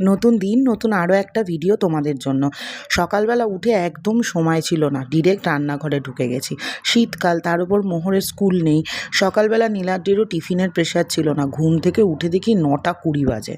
নতুন দিন, নতুন আরও একটা ভিডিও তোমাদের জন্য। সকালবেলা উঠে একদম সময় ছিল না ডিরেক্ট রান্নাঘরে ঢুকে গেছি। শীতকাল, তার উপর মোহরের স্কুল নেই। সকালবেলা নীলাদ্রিরও টিফিনের প্রেশার ছিল না, ঘুম থেকে উঠে দেখি নটা কুড়ি বাজে।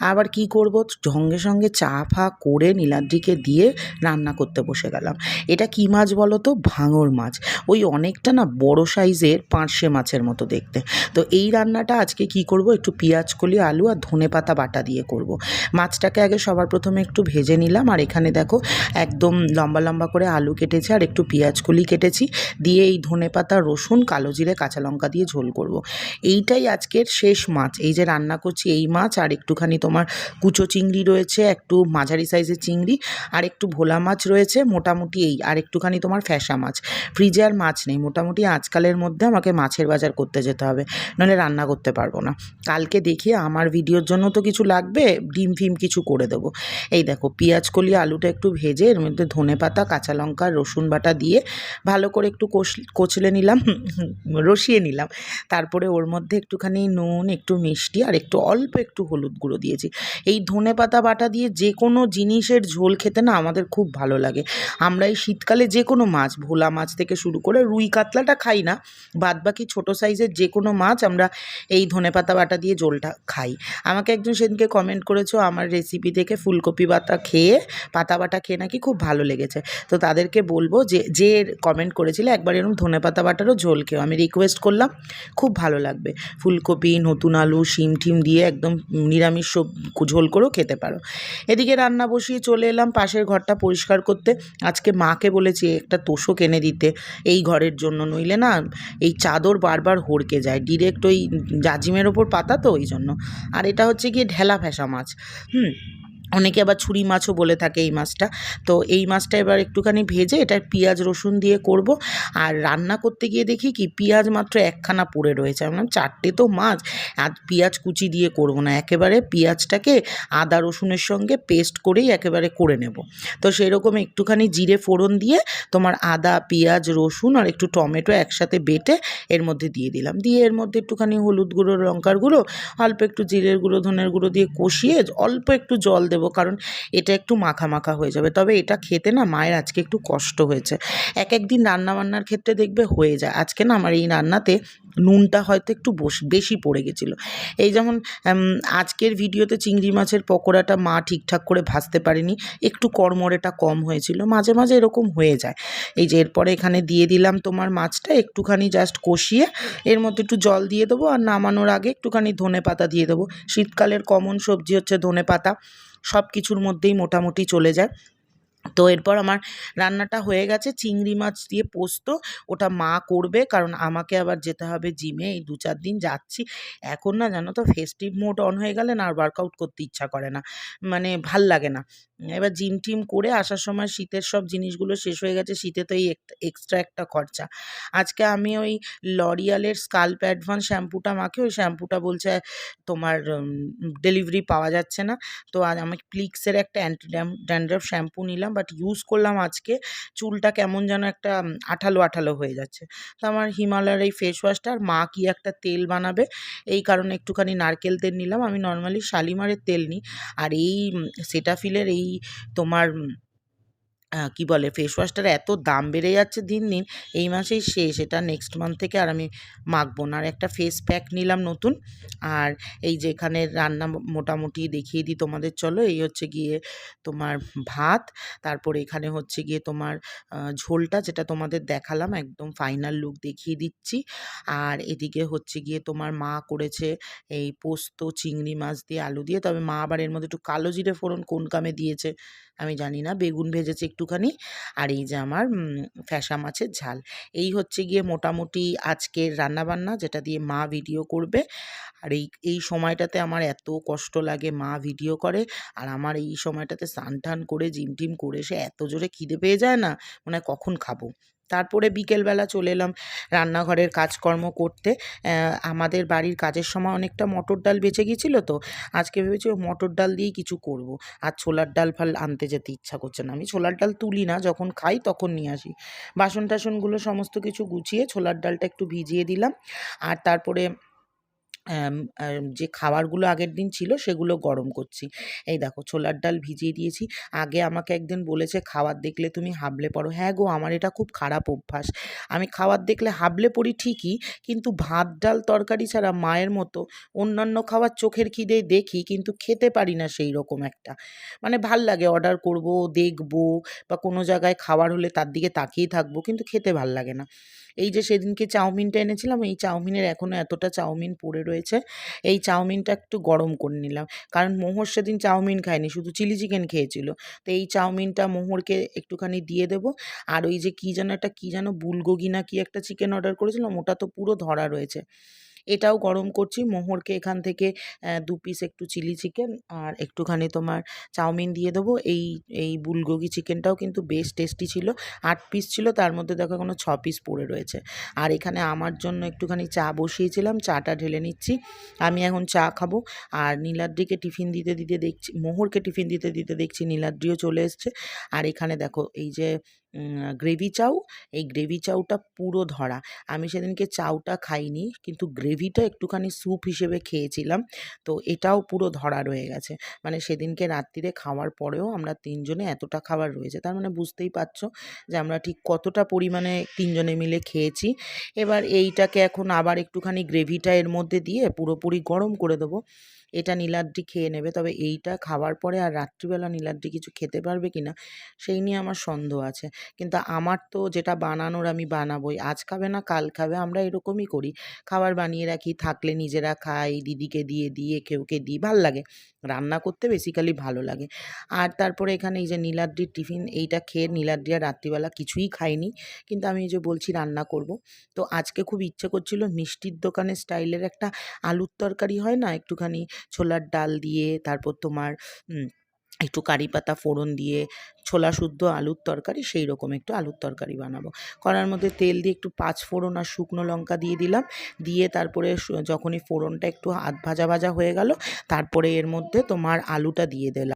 আবার কি করব? সঙ্গে সঙ্গে চা ফা করে নীলাদ্রিকে দিয়ে রান্না করতে বসে গেলাম। এটা কি মাছ বলো তো? ভাঙর মাছ। ওই অনেকটা না বড় সাইজের পাঁচশে মাছের মতো দেখতে। তো এই রান্নাটা আজকে কি করব? একটু পেঁয়াজ কলি, আলু আর ধনে পাতা বাটা দিয়ে করব। মাছটাকে আগে সবার প্রথমে একটু ভেজে নিলাম। আর এখানে দেখো একদম লম্বা লম্বা করে আলু কেটেছি আর একটু পেঁয়াজ কলি কেটেছি। দিয়ে এই ধনে পাতা, রসুন, কালো জিরে, কাঁচা লঙ্কা দিয়ে ঝোল করব। এইটাই আজকের শেষ মাছ। এই যে রান্না করছি এই মাছ আর একটুখানি তোমার কুচো চিংড়ি রয়েছে, একটু মাঝারি সাইজের চিংড়ি আর একটু ভোলা মাছ রয়েছে, মোটামুটি এই আর একটুখানি তোমার ফ্যাসা মাছ। ফ্রিজে আর মাছ নেই। মোটামুটি আজকালের মধ্যে আমাকে মাছের বাজার করতে যেতে হবে, নাহলে রান্না করতে পারব না। কালকে দেখি, আমার ভিডিওর জন্য তো কিছু লাগবে, ডিম ফিম কিছু করে দেবো। এই দেখো, পেঁয়াজ কলি, আলুটা একটু ভেজে, এর মধ্যে ধনে পাতা, কাঁচা লঙ্কা, রসুন বাটা দিয়ে ভালো করে একটু কচলে নিলাম, রসিয়ে নিলাম। তারপরে ওর মধ্যে একটুখানি নুন, একটু মিষ্টি আর একটু অল্প একটু হলুদ গুঁড়ো দিয়েছি। এই ধনে পাতা বাটা দিয়ে যে কোনো জিনিসের ঝোল খেতে না আমাদের খুব ভালো লাগে। আমরা এই শীতকালে যে কোনো মাছ, ভোলা মাছ থেকে শুরু করে রুই কাতলাটা খাই না বাদ বাকি ছোটো সাইজের যে কোনো মাছ আমরা এই ধনে পাতা বাটা দিয়ে ঝোলটা খাই। আমাকে একজন সেদিনকে কমেন্ট করেছ আমার রেসিপি দেখে ফুলকপি বাতা খেয়ে, পাতা বাটা খেয়ে নাকি খুব ভালো লেগেছে। তো তাদেরকে বলব যে যে কমেন্ট করেছিল, একবার এরকম ধনে পাতা বাটারও ঝোল খেয়েও আমি রিকোয়েস্ট করলাম, খুব ভালো লাগবে। ফুলকপি, নতুন আলু, শিম টিম দিয়ে একদম নিরামিষ সব ঝোল করেও খেতে পারো। এদিকে রান্না বসিয়ে চলে এলাম পাশের ঘরটা পরিষ্কার করতে। আজকে মাকে বলেছি, একটা তোষক এনে দিতে। এই ঘরের জন্য নইলে না, এই চাদর বারবার হড়কে যায়। ডিরেক্ট ওই জাজিমের ওপর পাতা তো, ওই জন্য। আর এটা হচ্ছে গিয়ে ঢেলা ফ্যাসা মাছ। 嗯。অনেকে আবার ছুরি মাছও বলে থাকে এই মাছটা। তো এই মাছটা এবার একটুখানি ভেজে এটা পেঁয়াজ, রসুন দিয়ে করব। আর রান্না করতে গিয়ে দেখি কি, পেঁয়াজ মাত্র একখানা পড়ে রয়েছে। আমি বললাম, চারটে তো মাছ, আর পেঁয়াজ কুচি দিয়ে করব না। একেবারে পেঁয়াজটাকে আদা, রসুনের সঙ্গে পেস্ট করেই একেবারে করে নেব। তো সেরকম একটুখানি জিরে ফোড়ন দিয়ে তোমার আদা, পেঁয়াজ, রসুন আর একটু টমেটো একসাথে বেটে এর মধ্যে দিয়ে দিলাম। দিয়ে এর মধ্যে একটুখানি হলুদ গুঁড়ো, লঙ্কার গুঁড়ো, অল্প একটু জিরের গুঁড়ো, ধনের গুঁড়ো দিয়ে কষিয়ে অল্প একটু জল দেবো, কারণ এটা একটু মাখা মাখা হয়ে যাবে। তবে এটা খেতে না মায়ের আজকে একটু কষ্ট হয়েছে। এক একদিন রান্নাবান্নার ক্ষেত্রে দেখবে হয়ে যায়। আজকে না আমার এই রান্নাতে নুনটা হয়তো একটু বেশি পড়ে গেছিল। এই যেমন আজকের ভিডিওতে চিংড়ি মাছের পকোড়াটা মা ঠিকঠাক করে ভাজতে পারেনি। একটু কড়মড়েটা কম হয়েছিল। মাঝে মাঝে এরকম হয়ে যায়। এই যে এরপরে এখানে দিয়ে দিলাম তোমার মাছটা, একটুখানি জাস্ট কষিয়ে এর মধ্যে একটু জল দিয়ে দেবো আর নামানোর আগে একটুখানি ধনে পাতা দিয়ে দেবো। শীতকালের কমন সবজি হচ্ছে ধনে পাতা সব কিছুর মধ্যেই মোটামুটি চলে যায়। তো এরপর আমার রান্নাটা হয়ে গেছে। চিংড়ি মাছ দিয়ে পোস্ত, ওটা মা করবে, কারণ আমাকে আবার যেতে হবে জিমে, এই দু চার দিন যাচ্ছি। এখন না জানো তো ফেস্টিভ মোড অন হয়ে গেলে না আর ওয়ার্কআউট করতে ইচ্ছা করে না মানে ভালো লাগে না। এবার জিম টিম করে আসার সময় শীতের সব জিনিসগুলো শেষ হয়ে গেছে, শীতে তো এই এক্সট্রা একটা খরচা। আজকে আমি ওই লরিয়ালের স্কাল্প অ্যাডভান্স শ্যাম্পুটা মাখে, ওই শ্যাম্পুটা বলছে, তোমার ডেলিভারি পাওয়া যাচ্ছে না। তো আজ আমি প্লিক্সের একটা অ্যান্টি ড্যান্ড্রফ শ্যাম্পু নিলাম বাট ইউজ করলাম আজকে, চুলটা কেমন যেন একটা আঠালো আঠালো হয়ে যাচ্ছে। তো আমার হিমালয়ের এই ফেস ওয়াশটা আর মা কি একটা তেল বানাবে, এই কারণে একটুখানি নারকেল তেল নিলাম। আমি নর্মালি শালিমারের তেল নিই। আর এই সেটাফিলের এই তোমার কি বলে ফেস ওয়াশটার এত দাম বেড়ে যাচ্ছে দিন দিন, এই মাসেই শেষ, এটা নেক্সট মান্থ থেকে আর আমি মাখবো না। আর একটা ফেস প্যাক নিলাম নতুন, আর এই যে এখানে রান্না মোটামুটি দেখিয়ে দিই তোমাদের, চলো। এই হচ্ছে গিয়ে তোমার ভাত, তারপরে এখানে হচ্ছে গিয়ে তোমার ঝোলটা যেটা তোমাদের দেখালাম, একদম ফাইনাল লুক দেখিয়ে দিচ্ছি। আর এদিকে হচ্ছে গিয়ে তোমার মা করেছে এই পোস্ত, চিংড়ি মাছ দিয়ে আলু দিয়ে, তবে মা আবার এর মধ্যে একটু কালো জিরে ফোড়ন কোন কামে দিয়েছে আমি জানি না, বেগুন ভেজেছে একটুখানি। আর এই যে আমার ফ্যাসা মাছের ঝাল। এই হচ্ছে গিয়ে মোটামুটি আজকের রান্নাবান্না, যেটা দিয়ে মা ভিডিও করবে। আর এই এই সময়টাতে আমার এত কষ্ট লাগে, মা ভিডিও করে আর আমার এই সময়টাতে স্নান টান করে, জিম টিম করে, সে এত জোরে খিদে পেয়ে যায় না? মানে কখন খাব? তারপরে বিকেলবেলা চলে এলাম রান্নাঘরের কাজকর্ম করতে। আমাদের বাড়ির কাজের সময় অনেকটা মটর ডাল বেঁচে গিয়েছিল তো, আজকে ভেবেছি মটর ডাল দিয়েই কিছু করব। আর ছোলার ডাল ফাল আনতে যেতে ইচ্ছা করছে না। আমি ছোলার ডাল তুলি না, যখন খাই তখন নিয়ে আসি। বাসন টাসনগুলো সমস্ত কিছু গুছিয়ে ছোলার ডালটা একটু ভিজিয়ে দিলাম। আর তারপরে যে খাবারগুলো আগের দিন ছিল সেগুলো গরম করছি। এই দেখো ছোলার ডাল ভিজিয়ে দিয়েছি। আগে আমাকে একদিন বলেছে, খাবার দেখলে তুমি হাবলে পড়ো। হ্যাঁ গো, আমার এটা খুব খারাপ অভ্যাস। আমি খাবার দেখলে হাবলে পড়ি ঠিকই, কিন্তু ভাত, ডাল, তরকারি ছাড়া মায়ের মতো অন্যান্য খাবার চোখের খিদেই দেখি, কিন্তু খেতে পারি না সেই রকম একটা। মানে ভালো লাগে, অর্ডার করব, দেখব বা কোনো জায়গায় খাবার হলে তার দিকে তাকিয়ে থাকব, কিন্তু খেতে ভালো লাগে না। এই যে সেদিনকে চাউমিনটা এনেছিলাম, এই চাউমিনের এখনও এতটা চাউমিন পড়ে রয়েছে এই চাউমিনটা একটু গরম করে নিলাম। কারণ মোহর সেদিন চাউমিন খায়নি শুধু চিলি চিকেন খেয়েছিল। তো এই চাউমিনটা মোহরকে একটুখানি দিয়ে দেব। আর ওই যে কী যেন একটা, কী যেন বুলগোগি না কি একটা চিকেন অর্ডার করেছিলাম, ওটা তো পুরো ধরা রয়েছে। এটাও গরম করছি। মোহরকে এখান থেকে দু পিস একটু চিলি চিকেন আর একটুখানি তোমার চাউমিন দিয়ে দেবো। এই এই বুলগোগি চিকেনটাও কিন্তু বেশ টেস্টি ছিল। আট পিস ছিল, তার মধ্যে দেখো এখনও ছ পিস পড়ে রয়েছে। আর এখানে আমার জন্য একটুখানি চা বসিয়েছিলাম, চাটা ঢেলে নিচ্ছি। আমি এখন চা খাব। আর নীলাদ্রিকে টিফিন দিতে দিতে দেখছি, মোহরকে টিফিন দিতে দিতে দেখছি, নীলাদ্রিও চলে এসছে। আর এখানে দেখো এই যে গ্রেভি চাউ, এই গ্রেভি চাউটা পুরো ধরা। আমি সেদিনকে চাউটা খাইনি, কিন্তু গ্রেভিটা একটুখানি স্যুপ হিসেবে খেয়েছিলাম। তো এটাও পুরো ধরা রয়ে গেছে। মানে সেদিনকে রাত্রিরে খাওয়ার পরেও আমরা তিনজনে এতটা খাবার রয়েছে, তার মানে বুঝতেই পারছ যে আমরা ঠিক কতটা পরিমাণে তিনজনে মিলে খেয়েছি। এবার এইটাকে এখন আবার একটুখানি গ্রেভিটা এর মধ্যে দিয়ে পুরোপুরি গরম করে দেবো। এটা নীলাদ্রি খেয়ে নেবে। তবে এইটা খাওয়ার পরে আর রাত্রিবেলা নীলাদ্রি কিছু খেতে পারবে কি না সেই নিয়ে আমার সন্দেহ আছে। কিন্তু আমার তো যেটা বানানোর আমি বানাবোই। আজ খাবে না, কাল খাবে, আমরা এরকমই করি। খাবার বানিয়ে রাখি, থাকলে নিজেরা খাই, দিদিকে দিয়ে দিয়ে কেউকে দিই, ভালো লাগে। রান্না করতে বেসিক্যালি ভালো লাগে। আর তারপরে এখানে এই যে নীলাদ্রির টিফিন, এইটা খেয়ে নীলাদ্রি আর রাত্রিবেলা কিছুই খাইনি। কিন্তু আমি এই যে বলছি রান্না করব। তো আজকে খুব ইচ্ছে করছিল মিষ্টির দোকানের স্টাইলের একটা আলুর তরকারি হয় না, একটুখানি ছোলার ডাল দিয়ে, তারপর তোমার একটু কারি পাতা ফোড়ন দিয়ে, ছোলা শুদ্ধ আলুর তরকারি, সেই রকম একটু আলুর তরকারি বানাবো। কড়ার মধ্যে তেল দিয়ে একটু পাঁচ ফোড়ন আর শুকনো লঙ্কা দিয়ে দিলাম। দিয়ে তারপরে যখনই ফোড়নটা একটু হাত ভাজা ভাজা হয়ে গেল, তারপরে এর মধ্যে তোমার আলুটা দিয়ে দিলাম।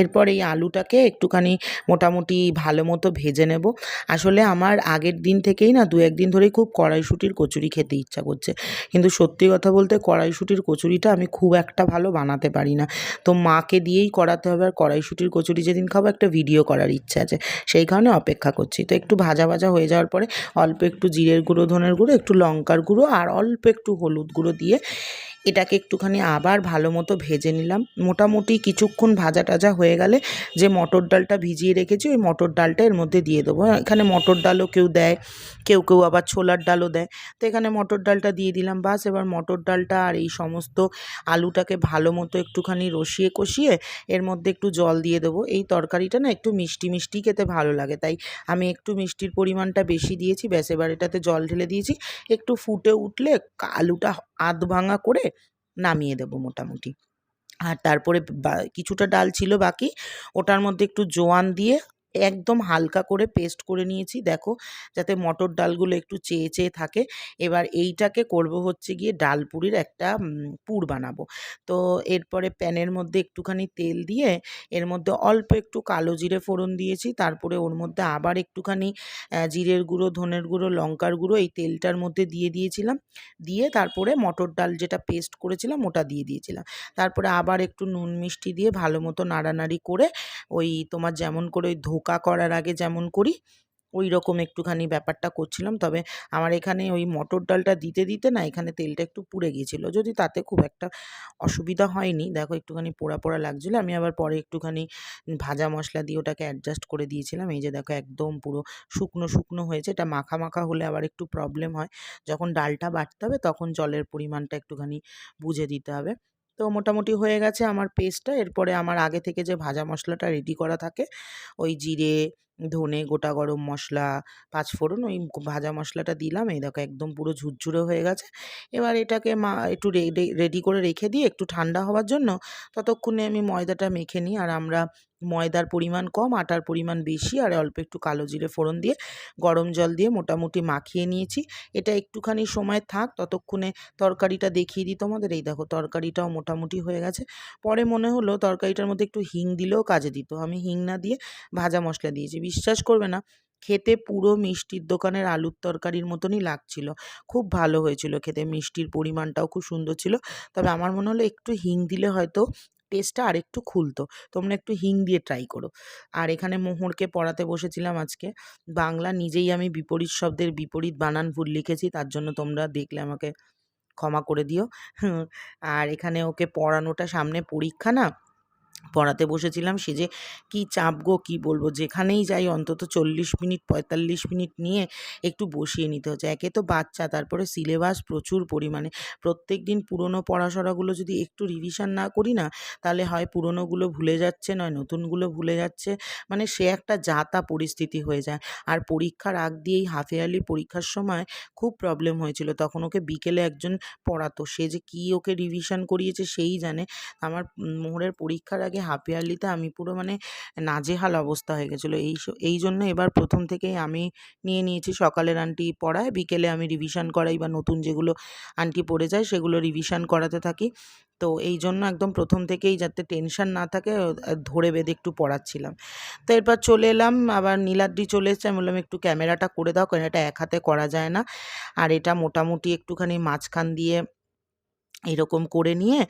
এরপর এই আলুটাকে একটুখানি মোটামুটি ভালো মতো ভেজে নেব। আসলে আমার আগের দিন থেকেই না দু একদিন ধরেই খুব কড়াইশুঁটির কচুরি খেতে ইচ্ছা করছে। কিন্তু সত্যি কথা বলতে কড়াইশুঁটির কচুরিটা আমি খুব একটা ভালো বানাতে পারি না। তো মাকে দিয়েই করাতে হবে আর কড়াইশুঁটির কচুরি যেদিন খাব একটা ভিডিও করার ইচ্ছা আছে। সেই কারণে অপেক্ষা করছি। তো একটু ভাজা ভাজা হয়ে যাওয়ার পরে অল্প একটু জিরের গুঁড়ো, ধনের গুঁড়ো, একটু লঙ্কার গুঁড়ো আর অল্প একটু হলুদ গুঁড়ো দিয়ে এটাকে একটুখানি আবার ভালো মতো ভেজে নিলাম। মোটামুটি কিছুক্ষণ ভাজা টাজা হয়ে গেলে যে মটর ডালটা ভিজিয়ে রেখেছি, ওই মটর ডালটা এর মধ্যে দিয়ে দেবো। এখানে মটর ডালও কেউ দেয়, কেউ কেউ আবার ছোলার ডালও দেয়। তো এখানে মটর ডালটা দিয়ে দিলাম। বাস, এবার মটর ডালটা আর এই সমস্ত আলুটাকে ভালো মতো একটুখানি রসিয়ে কষিয়ে এর মধ্যে একটু জল দিয়ে দেবো। এই তরকারিটা না একটু মিষ্টি মিষ্টি খেতে ভালো লাগে। তাই আমি একটু মিষ্টির পরিমাণটা বেশি দিয়েছি। ব্যাস, এবার এটাতে জল ঢেলে দিয়েছি। একটু ফুটে উঠলে আলুটা আধ ভাঙা করে নামিয়ে দেবো মোটামুটি। আর তারপরে কিছুটা ডাল ছিল বাকি ওটার মধ্যে একটু জোয়ান দিয়ে একদম হালকা করে পেস্ট করে নিয়েছি। দেখো, যাতে মটর ডালগুলো একটু চেয়ে চেয়ে থাকে। এবার এইটাকে করব হচ্ছে গিয়ে ডাল পুরির একটা পুর বানাবো। তো এরপরে প্যানের মধ্যে একটুখানি তেল দিয়ে, এর মধ্যে অল্প একটু কালো জিরে ফোড়ন দিয়েছি। তারপরে ওর মধ্যে আবার একটুখানি জিরের গুঁড়ো, ধনের গুঁড়ো, লঙ্কার গুঁড়ো এই তেলটার মধ্যে দিয়ে দিয়েছিলাম। দিয়ে তারপরে মটর ডাল যেটা পেস্ট করেছিলাম ওটা দিয়ে দিয়েছিলাম। তারপরে আবার একটু নুন মিষ্টি দিয়ে ভালো মতো নাড়ানাড়ি করে ওই তোমার যেমন করে ওই পোকা করার আগে যেমন করি ওই রকম একটুখানি ব্যাপারটা করছিলাম। তবে আমার এখানে ওই মটর ডালটা দিতে দিতে না এখানে তেলটা একটু পুড়ে গিয়েছিল। যদি তাতে খুব একটা অসুবিধা হয়নি, দেখো একটুখানি পোড়া পোড়া লাগছিল। আমি আবার পরে একটুখানি ভাজা মশলা দিয়ে ওটাকে অ্যাডজাস্ট করে দিয়েছিলাম। এই যে দেখো একদম পুরো শুকনো শুকনো হয়েছে। এটা মাখা মাখা হলে আবার একটু প্রবলেম হয়। যখন ডালটা বাটতে হবে, তখন জলের পরিমাণটা একটুখানি বুঝে দিতে হবে। তো মোটামুটি হয়ে গেছে আমার পেস্টটা। এরপরে আমার আগে থেকে যে ভাজা মশলাটা রেডি করা থাকে, ওই জিরে, ধনে, গোটা গরম মশলা পাঁচফোড়ন ওই ভাজা মশলাটা দিলাম। এই দেখো একদম পুরো ঝুরঝুরে হয়ে গেছে। এবার এটাকে মা, একটু রেডি করে রেখে দিয়ে একটু ঠান্ডা হওয়ার জন্য ততক্ষণে আমি ময়দাটা মেখে নিই। আর আমরা ময়দার পরিমাণ কম, আটার পরিমাণ বেশি আর অল্প একটু কালো জিরে ফোড়ন দিয়ে গরম জল দিয়ে মোটামুটি মাখিয়ে নিয়েছি। এটা একটুখানি সময় থাক, ততক্ষণে তরকারিটা দেখিয়ে দিই তোমাদের। এই দেখো তরকারিটাও মোটামুটি হয়ে গেছে। পরে মনে হলো তরকারিটার মধ্যে একটু হিং দিলেও কাজে দিত। আমি হিং না দিয়ে ভাজা মশলা দিয়েছি। বিশ্বাস করবে না, খেতে পুরো মিষ্টির দোকানের আলুর তরকারির মতনই লাগছিল। খুব ভালো হয়েছিল খেতে। মিষ্টির পরিমাণটাও খুব সুন্দর ছিল। তবে আমার মনে হলো একটু হিং দিলে হয়তো টেস্টটা আরেকটু খুলতো। তোমরা একটু হিং দিয়ে ট্রাই করো। আর এখানে মোহরকে পড়াতে বসেছিলাম আজকে। বাংলা নিজেই আমি বিপরীত শব্দের বিপরীত বানান ভুল লিখেছি, তার জন্য তোমরা দেখলে আমাকে ক্ষমা করে দিও। আর এখানে ওকে পড়ানোটা সামনে পরীক্ষা না পড়াতে বসেছিলাম, সে যে কী চাপ গো, কী বলব? যেখানেই যাই, অন্তত চল্লিশ মিনিট, পঁয়তাল্লিশ মিনিট নিয়ে একটু বসিয়ে নিতে হচ্ছে। একে তো বাচ্চা, তারপরে সিলেবাস প্রচুর পরিমাণে। প্রত্যেক দিন পুরনো পড়াশোনাগুলো যদি একটু রিভিশন না করি না, তাহলে হয় পুরনোগুলো ভুলে যাচ্ছে, নয় নতুনগুলো ভুলে যাচ্ছে। মানে সে একটা যাতা পরিস্থিতি হয়ে যায়। আর পরীক্ষার আগ দিয়েই হাফ ইয়ারলি পরীক্ষার সময় খুব প্রবলেম হয়েছিল। তখন ওকে বিকেলে একজন পড়াতো। সে যে কী ওকে রিভিশন করিয়েছে, সেই জানে। আমার মোহরের পরীক্ষার আগে হাফ ইয়ারলিতে আমি পুরো মানে নাজেহাল অবস্থা হয়ে গেছিল। এই এই জন্য এবার প্রথম থেকেই আমি নিয়ে নিয়েছি সকালের আন্টি পড়ায়, বিকেলে আমি রিভিশন করাই বা নতুন যেগুলো আন্টি পড়ে যায় সেগুলো রিভিশন করাতে থাকি। তো এই জন্য একদম প্রথম থেকেই যাতে টেনশন না থাকে ধরে বেঁধে একটু পড়াচ্ছিলাম। তো এরপর চলে এলাম, আবার নীলাদ্রি চলে এসছে। আমি বললাম, একটু ক্যামেরাটা করে দাও এটা এক হাতে করা যায় না। আর এটা মোটামুটি একটুখানি মাঝখান দিয়ে এরকম করে নিয়ে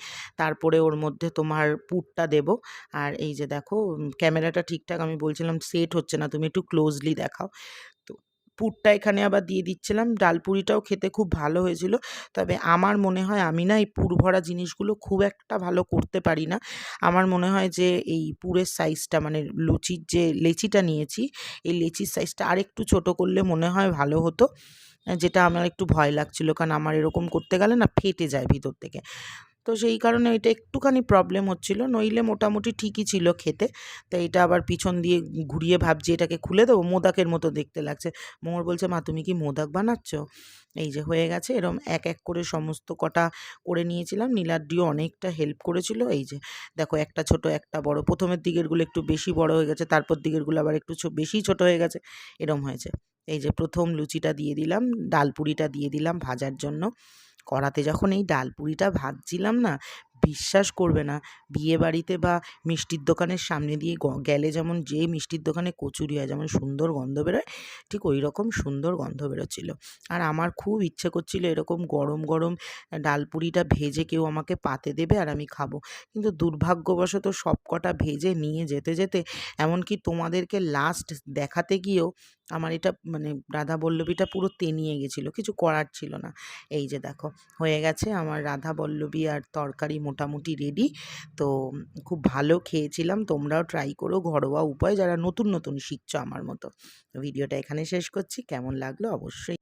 তারপরে ওর মধ্যে তোমার পুরটা দেব। আর এই যে দেখো ক্যামেরাটা ঠিকঠাক আমি বলছিলাম সেট হচ্ছে না, তুমি একটু ক্লোজলি দেখাও। তো পুরটা এখানে আবার দিয়ে দিচ্ছিলাম ডালপুরিটাও খেতে খুব ভালো হয়েছিল। তবে আমার মনে হয় আমি না এই পুর ভরা জিনিসগুলো খুব একটা ভালো করতে পারি না। আমার মনে হয় যে এই পুরের সাইজটা মানে লুচির যে লেচিটা নিয়েছি, এই লেচির সাইজটা আরেকটু ছোট করলে মনে হয় ভালো হতো। যেটা আমার একটু ভয় লাগছিল। কারণ আমার এরকম করতে গেলে না ফেটে যায় ভিতর থেকে। তো সেই কারণে এটা একটুখানি প্রবলেম হচ্ছিল। নইলে মোটামুটি ঠিকই ছিল খেতে। তো এটা আবার পিছন দিয়ে ঘুরিয়ে ভাবছি এটাকে খুলে দেবো, মোদাকের মতো দেখতে লাগছে। মোমর বলছে, মা, তুমি কি মোদাক বানাচ্ছ? এই যে হয়ে গেছে, এরম এক এক করে সমস্ত কটা করে নিয়েছিলাম। নীলাদ্রিও অনেকটা হেল্প করেছিল। এই যে, দেখো একটা ছোট, একটা বড়। প্রথমের দিকেরগুলো একটু বেশি বড় হয়ে গেছে, তারপর দিকেরগুলো আবার একটু বেশি ছোট হয়ে গেছে। এরম হয়েছে। এই যে, প্রথম লুচিটা দিয়ে দিলাম ডালপুরিটা দিয়ে দিলাম ভাজার জন্য। কড়াতে যখন এই ডাল ডালপুরিটা ভাজছিলাম না বিশ্বাস করবে না। বিয়ে বাড়িতে বা মিষ্টির দোকানের সামনে দিয়ে গেলে যেমন যে মিষ্টির দোকানে কচুরি হয়, যেমন সুন্দর গন্ধ বেরোয়, ঠিক ওই রকম সুন্দর গন্ধ বেরোচ্ছিল। আর আমার খুব ইচ্ছে করছিল এরকম গরম গরম ডালপুরিটা ভেজে কেউ আমাকে পাতে দেবে আর আমি খাব। কিন্তু দুর্ভাগ্যবশত সব কটা ভেজে নিয়ে যেতে যেতে এমনকি তোমাদেরকে লাস্ট দেখাতে গিয়েও আমার এটা মানে রাধা বল্লভীটা পুরো তেনিয়ে গেছিল, কিছু করার ছিল না। এই যে দেখো, হয়ে গেছে আমার রাধা বল্লভী আর তরকারি মোটামুটি রেডি তো খুব ভালো খেয়েছিলাম। তোমরাও ট্রাই করো ঘরোয়া উপায়। যারা নতুন নতুন শিখছো আমার মতো। ভিডিওটা এখানে শেষ করছি। কেমন লাগল অবশ্যই